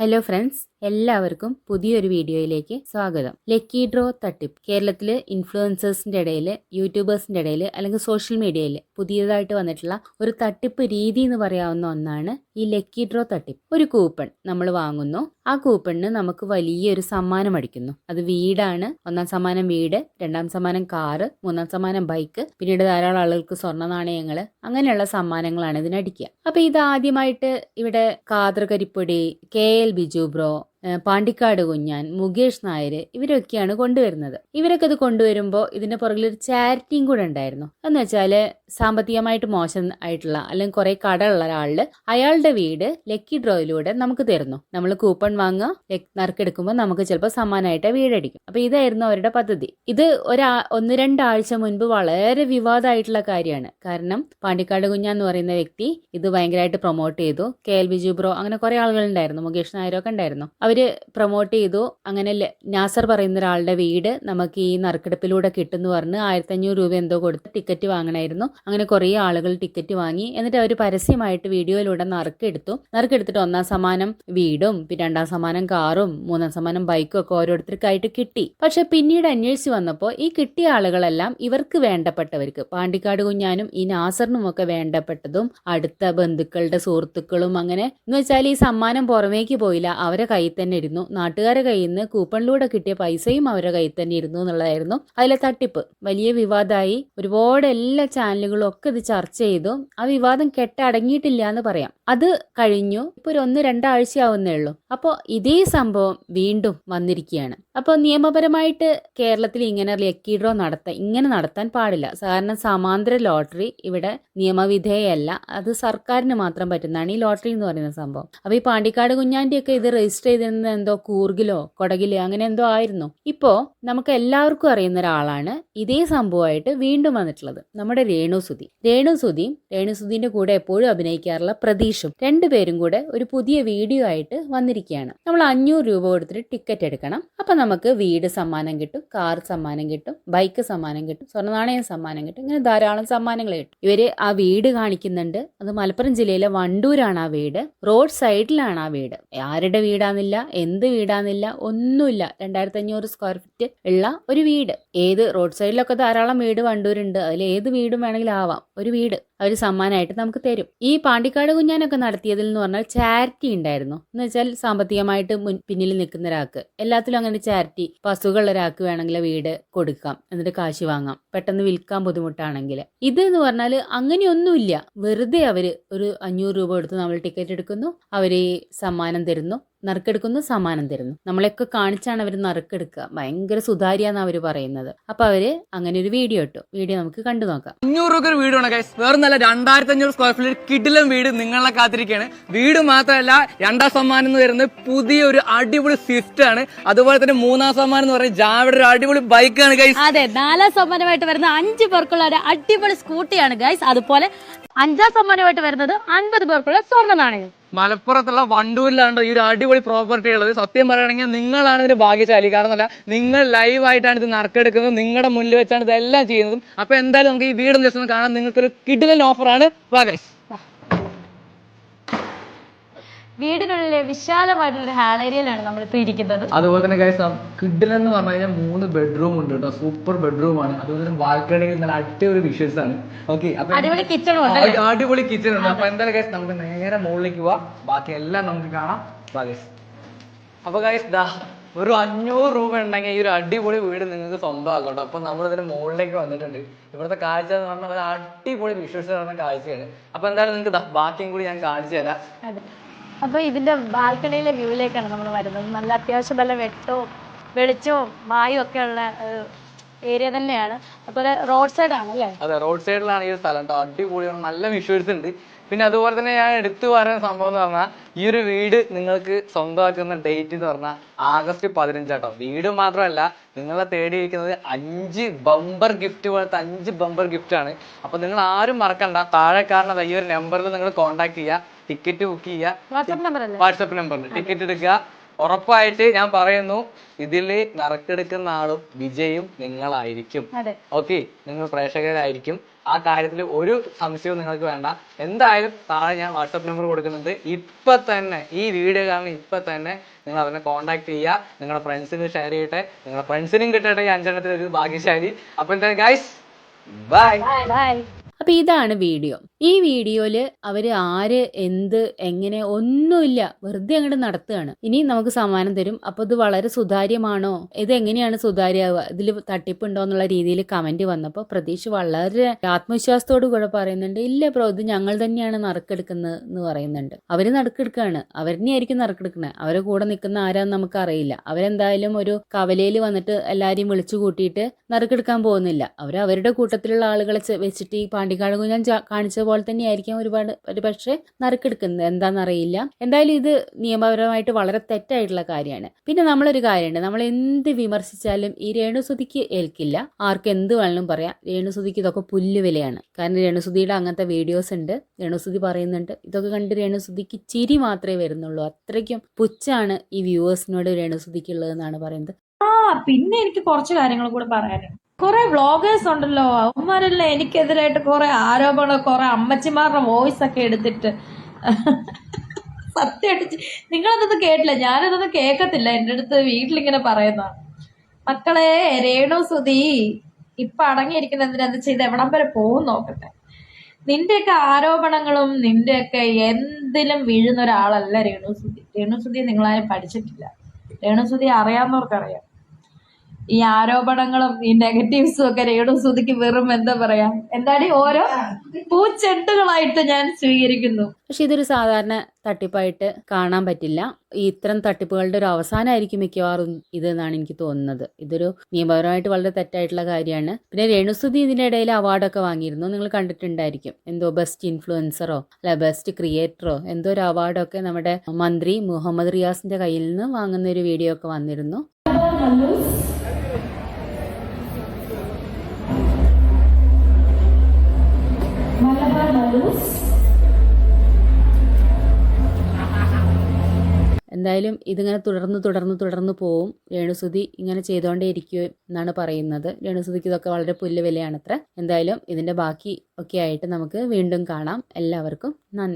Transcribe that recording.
Hello friends എല്ലാവർക്കും പുതിയൊരു വീഡിയോയിലേക്ക് സ്വാഗതം. ലക്കി ഡ്രോ തട്ടിപ്പ് കേരളത്തിലെ ഇൻഫ്ലുവൻസേഴ്സിന്റെ ഇടയിൽ യൂട്യൂബേഴ്സിന്റെ ഇടയിൽ അല്ലെങ്കിൽ സോഷ്യൽ മീഡിയയിൽ പുതിയതായിട്ട് വന്നിട്ടുള്ള ഒരു തട്ടിപ്പ് രീതി എന്ന് പറയാവുന്ന ഒന്നാണ് ഈ ലക്കി ഡ്രോ തട്ടിപ്പ് ഒരു കൂപ്പൺ നമ്മൾ വാങ്ങുന്നു. ആ കൂപ്പണിന് നമുക്ക് വലിയൊരു സമ്മാനം അടിക്കുന്നു. അത് വീടാണ്. ഒന്നാം സമ്മാനം വീട് രണ്ടാം സമ്മാനം കാറ് മൂന്നാം സമ്മാനം ബൈക്ക് പിന്നീട് ധാരാളം ആളുകൾക്ക് സ്വർണ നാണയങ്ങൾ അങ്ങനെയുള്ള സമ്മാനങ്ങളാണ് ഇതിനടിക്കുക അപ്പൊ ഇത് ആദ്യമായിട്ട് ഇവിടെ Khader Karippodi K L Biju bro Pandikkad Kunjan Mukesh Nair ഇവരൊക്കെയാണ് കൊണ്ടുവരുന്നത്. ഇവരൊക്കെ ഇത് കൊണ്ടുവരുമ്പോൾ ഇതിന്റെ പുറകിൽ ഒരു ചാരിറ്റിയും കൂടെ ഉണ്ടായിരുന്നു. എന്ന് വെച്ചാൽ സാമ്പത്തികമായിട്ട് മോശം ആയിട്ടുള്ള അല്ലെങ്കിൽ കുറെ കടമുള്ള ഒരാളിൽ അയാളുടെ വീട് ലക്കി ഡ്രോയിലൂടെ നമുക്ക് തരുന്നു. നമ്മൾ കൂപ്പൺ വാങ്ങുക നറുക്കെടുക്കുമ്പോൾ നമുക്ക് ചിലപ്പോൾ സമ്മാനമായിട്ട് വീടടിക്കും. അപ്പോൾ ഇതായിരുന്നു അവരുടെ പദ്ധതി. ഇത് ഒരാ ഒന്ന് രണ്ടാഴ്ച മുൻപ് വളരെ വിവാദമായിട്ടുള്ള കാര്യമാണ്. കാരണം പാണ്ടിക്കാട് കുഞ്ഞ എന്ന് പറയുന്ന വ്യക്തി ഇത് ഭയങ്കരമായിട്ട് പ്രൊമോട്ട് ചെയ്തു. കെ എൽ ബിജു ബ്രോ അങ്ങനെ കുറെ ആളുകളുണ്ടായിരുന്നു. മുകേഷ് നായരൊക്കെ ഉണ്ടായിരുന്നു. അവർ പ്രൊമോട്ട് ചെയ്തു. അങ്ങനെ നാസർ പറയുന്ന ഒരാളുടെ വീട് നമുക്ക് ഈ നറുക്കെടുപ്പിലൂടെ കിട്ടുന്നു പറഞ്ഞ് ആയിരത്തി അഞ്ഞൂറ് രൂപ എന്തോ കൊടുത്ത് ടിക്കറ്റ് വാങ്ങണമായിരുന്നു അങ്ങനെ കുറേ ആളുകൾ ടിക്കറ്റ് വാങ്ങി. എന്നിട്ട് അവർ പരസ്യമായിട്ട് വീഡിയോയിലൂടെ നറുക്കെടുത്തു. നറുക്കെടുത്തിട്ട് ഒന്നാം സമ്മാനം വീടും പിന്നെ രണ്ടാം സമ്മാനം കാറും മൂന്നാം സമ്മാനം ബൈക്കും ഒക്കെ ഓരോരുത്തർക്കായിട്ട് കിട്ടി. പക്ഷെ പിന്നീട് അന്വേഷിച്ച് വന്നപ്പോൾ ഈ കിട്ടിയ ആളുകളെല്ലാം ഇവർക്ക് വേണ്ടപ്പെട്ടവർക്ക് പാണ്ടിക്കാട് കുഞ്ഞാനും ഈ നാസറിനും ഒക്കെ വേണ്ടപ്പെട്ടതും അടുത്ത ബന്ധുക്കളുടെ സുഹൃത്തുക്കളും അങ്ങനെ. എന്ന് വെച്ചാൽ ഈ സമ്മാനം പുറമേക്ക് പോയില്ല. അവരെ കയ്യിൽ തന്നെ ഇരുന്നു നാട്ടുകാരെ കയ്യിൽ നിന്ന് കൂപ്പണിലൂടെ കിട്ടിയ പൈസയും അവരുടെ കയ്യിൽ തന്നെ ഇരുന്നു എന്നുള്ളതായിരുന്നു അതിലെ തട്ടിപ്പ്. വലിയ വിവാദമായി ഒരുപാട് എല്ലാ ചാനലുകളും ഒക്കെ ഇത് ചർച്ച ചെയ്തു. ആ വിവാദം കെട്ടടങ്ങിയിട്ടില്ല എന്ന് പറയാം. അത് കഴിഞ്ഞു. ഇപ്പൊ ഒരു ഒന്ന് രണ്ടാഴ്ചയാവുന്നേ ഉള്ളൂ. അപ്പോൾ ഇതേ സംഭവം വീണ്ടും വന്നിരിക്കുകയാണ്. അപ്പോൾ നിയമപരമായിട്ട് കേരളത്തിൽ ഇങ്ങനെ ലക്കി ഡ്രോ നടത്താൻ ഇങ്ങനെ നടത്താൻ പാടില്ല. സാധാരണ സമാന്തര ലോട്ടറി ഇവിടെ നിയമവിധേയല്ല അത് സർക്കാരിന് മാത്രം പറ്റുന്നതാണ് ഈ ലോട്ടറി എന്ന് പറയുന്ന സംഭവം. അപ്പോൾ ഈ പാണ്ടിക്കാട് കുഞ്ഞാന്റെയൊക്കെ ഇത് രജിസ്റ്റർ ചെയ്തിരുന്നത് എന്തോ കൂർഗിലോ കൊടകിലോ അങ്ങനെ എന്തോ ആയിരുന്നു. ഇപ്പോ നമുക്ക് എല്ലാവർക്കും അറിയുന്ന ഒരാളാണ് ഇതേ സംഭവമായിട്ട് വീണ്ടും വന്നിട്ടുള്ളത്. നമ്മുടെ രേണു സുധി. രേണു സുധിയും രേണു സുധീന്റെ കൂടെ എപ്പോഴും അഭിനയിക്കാറുള്ള പ്രതീഷും രണ്ടുപേരും കൂടെ ഒരു പുതിയ വീഡിയോ ആയിട്ട് വന്നിരിക്കുകയാണ്. നമ്മൾ അഞ്ഞൂറ് രൂപ കൊടുത്തിട്ട് ടിക്കറ്റ് എടുക്കണം. അപ്പൊ നമുക്ക് വീട് സമ്മാനം കിട്ടും കാർ സമ്മാനം കിട്ടും ബൈക്ക് സമ്മാനം കിട്ടും സ്വർണനാണയം സമ്മാനം കിട്ടും ഇങ്ങനെ ധാരാളം സമ്മാനങ്ങൾ കിട്ടും. ഇവർ ആ വീട് കാണിക്കുന്നുണ്ട്. അത് മലപ്പുറം ജില്ലയിലെ വണ്ടൂരാണ് ആ വീട്. റോഡ് സൈഡിലാണ് ആ വീട്. ആരുടെ വീടാന്നില്ല. എന്ത് വീടാന്നില്ല ഒന്നുമില്ല. രണ്ടായിരത്തി അഞ്ഞൂറ് സ്ക്വയർ ഫീറ്റ് ഉള്ള ഒരു വീട്. ഏത് റോഡ് സൈഡിലൊക്കെ ധാരാളം വീട് വണ്ടൂരുണ്ട്. അതിൽ ഏത് വീടും വേണമെങ്കിലും ആവാം. ഒരു വീട്. അവർ സമ്മാനമായിട്ട് നമുക്ക് തരും. ഈ പാണ്ടിക്കാട് കുഞ്ഞാനൊക്കെ നടത്തിയതിൽ എന്ന് പറഞ്ഞാൽ ചാരിറ്റി ഉണ്ടായിരുന്നു. എന്ന് വെച്ചാൽ സാമ്പത്തികമായിട്ട് പിന്നിൽ നിൽക്കുന്ന ഒരാൾക്ക്. എല്ലാത്തിലും അങ്ങനെ ചാരിറ്റി പശുക്കളുള്ള ഒരാൾക്ക് വേണമെങ്കിൽ വീട് കൊടുക്കാം. എന്നിട്ട് കാശ് വാങ്ങാം. പെട്ടെന്ന് വിൽക്കാൻ ബുദ്ധിമുട്ടാണെങ്കിൽ. ഇത് എന്ന് പറഞ്ഞാൽ അങ്ങനെയൊന്നുമില്ല. വെറുതെ അവർ ഒരു അഞ്ഞൂറ് രൂപ കൊടുത്ത് നമ്മൾ ടിക്കറ്റ് എടുക്കുന്നു. അവർ സമ്മാനം തരുന്നു. നറുക്കെടുക്കുന്നു സമ്മാനം തരുന്നു. നമ്മളെയൊക്കെ കാണിച്ചാണ് അവർ നറുക്കെടുക്കുക. ഭയങ്കര സുതാര്യാന്ന് അവർ പറയുന്നത്. അപ്പൊ അവർ അങ്ങനെ ഒരു വീഡിയോ ഇട്ടു. വീഡിയോ നമുക്ക് കണ്ടു നോക്കാം. അഞ്ഞൂറ് രൂപ ഒരു വീടാണ് ഗൈസ് വേറെ നല്ല രണ്ടായിരത്തി അഞ്ഞൂറ് സ്ക്വയർ ഫീറ്റ് കിടിലൻ വീട് നിങ്ങളെ കാത്തിരിക്കുകയാണ് വീട് മാത്രമല്ല രണ്ടാം സമ്മാനം എന്ന് പറയുന്നത് പുതിയൊരു അടിപൊളി സ്വിഫ്റ്റ് ആണ്. അതുപോലെ തന്നെ മൂന്നാം സമ്മാനം എന്ന് പറയുന്നത് ജാവയുടെ ഒരു അടിപൊളി ബൈക്കാണ് ഗൈസ് അതെ നാലാം സമ്മാനമായിട്ട് വരുന്ന അഞ്ച് പേർക്കുള്ള ഒരു അടിപൊളി സ്കൂട്ടിയാണ് ഗൈസ് അതുപോലെ അഞ്ചാം സമ്മാനമായിട്ട് വരുന്നത് അൻപത് പേർക്കുള്ള സ്വർണ നാണയം. മലപ്പുറത്തുള്ള വണ്ടൂരിലാണ് ഈ ഒരു അടിപൊളി പ്രോപ്പർട്ടി ഉള്ളത്? സത്യം പറയുകയാണെങ്കിൽ നിങ്ങളാണ് ഇതിന് ഭാഗ്യശാലി. കാരണം അല്ല നിങ്ങൾ ലൈവായിട്ടാണ് ഇത് നറുക്കെടുക്കുന്നത്. നിങ്ങളുടെ മുന്നിൽ വെച്ചാണ് ഇതെല്ലാം ചെയ്യുന്നതും. അപ്പോൾ എന്തായാലും നമുക്ക് ഈ വീടും ജസ്റ്റ് ഒന്ന് കാണാൻ നിങ്ങൾക്ക് ഒരു കിടിലൻ ഓഫറാണ് വാ ഗൈസ് വീടിനുള്ളിലെ വിശാലമായിട്ടുള്ള ഹാൾ ഏരിയയിലാണ് ഇപ്പൊ ഇരിക്കുന്നത്. അതുപോലെ തന്നെ കിഡിൽ എന്ന് പറഞ്ഞു കഴിഞ്ഞാൽ മൂന്ന് ബെഡ്റൂം ഉണ്ട് കേട്ടോ. സൂപ്പർ ബെഡ്റൂം ആണ്. അതുപോലെ തന്നെ ബാൽക്കണിയിൽ നല്ല അടിപൊളി വിഷ്വൽസ് ആണ്. ഓക്കെ അടിപൊളി കിച്ചൺ ഉണ്ട് അടിപൊളി കിച്ചൺ ഉണ്ട്. അപ്പൊ എന്തായാലും ഗൈസ് നമുക്ക് നേരെ മുകളിലേക്ക് പോവാം. ബാക്കി എല്ലാം നമുക്ക് കാണാം. അപ്പൊ കൈസ് ദാ ഒരു അഞ്ഞൂറ് രൂപ ഉണ്ടെങ്കിൽ ഈ ഒരു അടിപൊളി വീട് നിങ്ങൾക്ക് സ്വന്തമാക്കാം കേട്ടോ. അപ്പൊ നമ്മൾ ഇതിന് മുകളിലേക്ക് വന്നിട്ടുണ്ട്. ഇവിടുത്തെ കാഴ്ച എന്ന് പറഞ്ഞാൽ ഒരു അടിപൊളി വിഷ്വൽസ് പറഞ്ഞ കാഴ്ചയാണ്. അപ്പൊ എന്തായാലും നിങ്ങൾക്ക് ബാക്കിയും കൂടി ഞാൻ കാണിച്ചു തരാം. അതെ അപ്പൊ ഇതിന്റെ ബാൽക്കണിയിലെ വ്യൂവിലേക്കാണ് നമ്മൾ വരുന്നത്. നല്ല അത്യാവശ്യം നല്ല വെട്ടവും വെളിച്ചവും വായും ഒക്കെ ഉള്ള ഏരിയ തന്നെയാണ്. അതുപോലെ റോഡ് സൈഡ് ആണ് അതെ റോഡ് സൈഡിലാണ് ഈ സ്ഥലം കേട്ടോ. അടിപൊളിയാണ്. നല്ല വിഷ്വൽസ് ഉണ്ട്. പിന്നെ അതുപോലെ തന്നെ ഞാൻ എടുത്തു പറയുന്ന സംഭവം എന്ന് പറഞ്ഞാൽ ഈ ഒരു വീട് നിങ്ങൾക്ക് സ്വന്തമാക്കുന്ന ഡേറ്റ് എന്ന് പറഞ്ഞാൽ ആഗസ്റ്റ് പതിനഞ്ചാട്ടോ വീട് മാത്രമല്ല നിങ്ങളെ തേടിയിരിക്കുന്നത് അഞ്ച് ബമ്പർ ഗിഫ്റ്റ് പോലത്തെ അഞ്ച് ബമ്പർ ഗിഫ്റ്റ് ആണ്. അപ്പൊ നിങ്ങൾ ആരും മറക്കണ്ട. താഴെ കാണുന്ന ഈ ഒരു നമ്പറിൽ നിങ്ങൾ കോൺടാക്ട് ചെയ്യുക ടിക്കറ്റ് ബുക്ക് ചെയ്യുക. വാട്സപ്പ് നമ്പർ അല്ലേ വാട്സപ്പ് നമ്പറിൽ ടിക്കറ്റ് എടുക്കുക. ഉറപ്പായിട്ട് ഞാൻ പറയുന്നു ഇതിൽ നറുക്കെടുക്കുന്ന ആളും വിജയും നിങ്ങളായിരിക്കും. ഓക്കെ നിങ്ങൾ പ്രേക്ഷകരായിരിക്കും. ആ കാര്യത്തിൽ ഒരു സംശയവും നിങ്ങൾക്ക് വേണ്ട. എന്തായാലും താഴെ ഞാൻ വാട്സപ്പ് നമ്പർ കൊടുക്കുന്നുണ്ട്. ഇപ്പൊ തന്നെ ഈ വീഡിയോ കാണുന്ന ഇപ്പൊ തന്നെ നിങ്ങൾ അവനെ കോൺടാക്ട് ചെയ്യുക. നിങ്ങളുടെ ഫ്രണ്ട്സിന് ഷെയർ ചെയ്യട്ടെ. നിങ്ങളുടെ ഫ്രണ്ട്സിനും കിട്ടട്ടെ ഈ അഞ്ചെണ്ണത്തിൽ ഒരു ഭാഗ്യശാലി. അപ്പൊ എന്തായാലും ഗൈസ് ബൈ ബൈ അപ്പൊ ഇതാണ് വീഡിയോ. ഈ വീഡിയോയിൽ അവർ ആര് എന്ത് എങ്ങനെ ഒന്നുമില്ല. വെറുതെ അങ്ങോട്ട് നടത്തുകയാണ്. ഇനി നമുക്ക് സമ്മാനം തരും. അപ്പൊ ഇത് വളരെ സുതാര്യമാണോ? ഇത് എങ്ങനെയാണ് സുതാര്യമാവുക? ഇതിൽ തട്ടിപ്പുണ്ടോ എന്നുള്ള രീതിയിൽ കമന്റ് വന്നപ്പോൾ പ്രതീക്ഷ വളരെ ആത്മവിശ്വാസത്തോടു കൂടെ പറയുന്നുണ്ട് ഇല്ല ബ്രോ ഇത് ഞങ്ങൾ തന്നെയാണ് നറുക്കെടുക്കുന്നത് എന്ന് പറയുന്നുണ്ട്. അവർ നറുക്കെടുക്കുകയാണ് അവരെന്നെയായിരിക്കും നറുക്കെടുക്കുന്നത് അവരെ കൂടെ നിൽക്കുന്ന ആരാന്ന് നമുക്ക് അറിയില്ല അവരെന്തായാലും ഒരു കവലയിൽ വന്നിട്ട് എല്ലാരെയും വിളിച്ചു കൂട്ടിയിട്ട് നറുക്കെടുക്കാൻ പോകുന്നില്ല. അവർ അവരുടെ കൂട്ടത്തിലുള്ള ആളുകളെ വെച്ചിട്ട് ഈ കുഞ്ഞാൻ ഞാൻ കാണിച്ച പോലെ തന്നെയായിരിക്കും ഒരുപാട് ഒരു പക്ഷേ നറുക്കെടുക്കുന്നത്. എന്താണെന്നറിയില്ല എന്തായാലും ഇത് നിയമപരമായിട്ട് വളരെ തെറ്റായിട്ടുള്ള കാര്യമാണ്. പിന്നെ നമ്മളൊരു കാര്യമുണ്ട്. നമ്മൾ എന്ത് വിമർശിച്ചാലും ഈ രേണുസുതിക്ക് ഏൽക്കില്ല. ആർക്ക് എന്ത് വേണമെങ്കിലും പറയാം. രേണുസുതിക്ക് ഇതൊക്കെ പുല്ല് വിലയാണ്. കാരണം രേണുസുതിയുടെ അങ്ങനത്തെ വീഡിയോസ് ഉണ്ട്. രേണുസുതി പറയുന്നുണ്ട് ഇതൊക്കെ കണ്ട് രേണുസുതിക്ക് ചിരി മാത്രമേ വരുന്നുള്ളൂ. അത്രയ്ക്കും പുച്ഛാണ് ഈ വ്യൂവേഴ്സിനോട് രേണുസുതിക്കുള്ളതെന്നാണ് പറയുന്നത്. ആ പിന്നെ എനിക്ക് കുറച്ച് കാര്യങ്ങൾ കൂടെ പറയാനുണ്ട്. കുറെ വ്ളോഗേഴ്സ് ഉണ്ടല്ലോ. അവന്മാരെല്ലാം എനിക്കെതിരായിട്ട് കുറെ ആരോപണം കുറെ അമ്മച്ചിമാരുടെ വോയിസ് ഒക്കെ എടുത്തിട്ട്. സത്യമായിട്ട് നിങ്ങളതൊന്നും കേട്ടില്ല. ഞാനതൊന്നും കേൾക്കത്തില്ല. എന്റെ അടുത്ത് വീട്ടിലിങ്ങനെ പറയുന്ന. മക്കളെ രേണു സുധി ഇപ്പൊ അടങ്ങിയിരിക്കുന്ന എന്തിനാന്ന് ചെയ്ത് എവിടം വരെ പോകും നോക്കട്ടെ. നിന്റെയൊക്കെ ആരോപണങ്ങളും നിന്റെയൊക്കെ എന്തിലും വീഴുന്ന ഒരാളല്ല രേണു സുതി രേണു സുതി നിങ്ങളാരും പഠിച്ചിട്ടില്ല. രേണു സുതി അറിയാവുന്നവർക്കറിയാം. ഈ ആരോപണങ്ങളും ഈ നെഗറ്റീവ്സും ഒക്കെ രേണു സുതിക്ക് വെറും എന്താ പറയാ? എന്താടി ഓരോ പൂച്ചെട്ടുകളായിട്ട് ഞാൻ സ്വീകരിക്കുന്നു. പക്ഷെ ഇതൊരു സാധാരണ തട്ടിപ്പായിട്ട് കാണാൻ പറ്റില്ല. ഈ ഇത്തരം തട്ടിപ്പുകളുടെ ഒരു അവസാനമായിരിക്കും മിക്കവാറും ഇത് എന്നാണ് എനിക്ക് തോന്നുന്നത്. ഇതൊരു നിയമപരമായിട്ട് വളരെ തെറ്റായിട്ടുള്ള കാര്യമാണ്. പിന്നെ രേണുസുതി ഇതിന്റെ ഇടയിൽ അവാർഡൊക്കെ വാങ്ങിയിരുന്നു. നിങ്ങൾ കണ്ടിട്ടുണ്ടായിരിക്കും. എന്തോ ബെസ്റ്റ് ഇൻഫ്ലുവൻസറോ അല്ല ബെസ്റ്റ് ക്രിയേറ്ററോ എന്തോ ഒരു അവാർഡൊക്കെ നമ്മുടെ മന്ത്രി മുഹമ്മദ് റിയാസിന്റെ കയ്യിൽ നിന്ന് വാങ്ങുന്ന ഒരു വീഡിയോ ഒക്കെ വന്നിരുന്നു. എന്തായാലും ഇതിങ്ങനെ തുടർന്ന് തുടർന്ന് തുടർന്ന് പോവും. രേണുസുതി ഇങ്ങനെ ചെയ്തുകൊണ്ടേ ഇരിക്കും എന്നാണ് പറയുന്നത്. രേണുസുതിക്ക് ഇതൊക്കെ വളരെ പുല്ല് വിലയാണത്ര. എന്തായാലും ഇതിന്റെ ബാക്കി ഒക്കെ ആയിട്ട് നമുക്ക് വീണ്ടും കാണാം. എല്ലാവർക്കും നന്ദി.